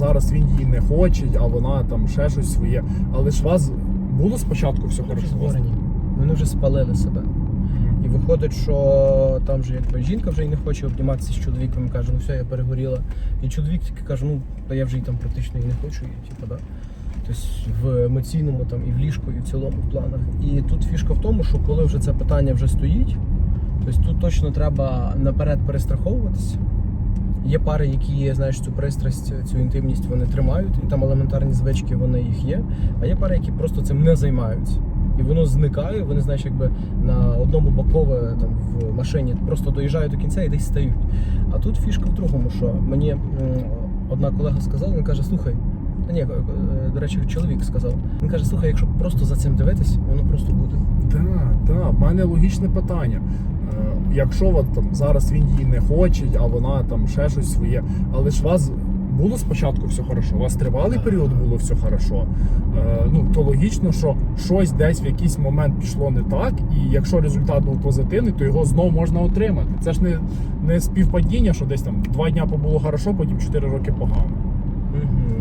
зараз він її не хоче, а вона там ще щось своє. Але ж у вас було спочатку все хорошо? створені. Вони вже спалили себе. І виходить, що там же якби жінка вже й не хоче обніматися з чоловіком і каже, ну все, я перегоріла. І чоловік тільки каже, ну та я вже і там практично і не хочу, і типу, да. Тобто в емоційному там і в ліжку, і в цілому планах. І тут фішка в тому, що коли вже це питання вже стоїть, тобто тут точно треба наперед перестраховуватися. Є пари, які знаєш цю пристрасть, цю інтимність вони тримають, і там елементарні звички вони їх є. А є пари, які просто цим не займаються. І воно зникає, вони, знаєш, якби на одному бокове там в машині просто доїжджають до кінця і десь стають. А тут фішка в другому, що мені одна колега сказала, він каже, слухай. Та ні, е, до речі, чоловік сказав. Він каже, слухай, якщо просто за цим дивитись, воно просто буде. Так, так, в мене логічне питання. Якщо от, там, зараз він її не хоче, а вона там ще щось своє, але ж вас було спочатку все хорошо, у вас тривалий період було все хорошо. Е, ну, то логічно, що щось десь в якийсь момент пішло не так, і якщо результат був позитивний, то його знову можна отримати. Це ж не, не співпадіння, що десь там два дня побуло хорошо, потім чотири роки погано. Угу.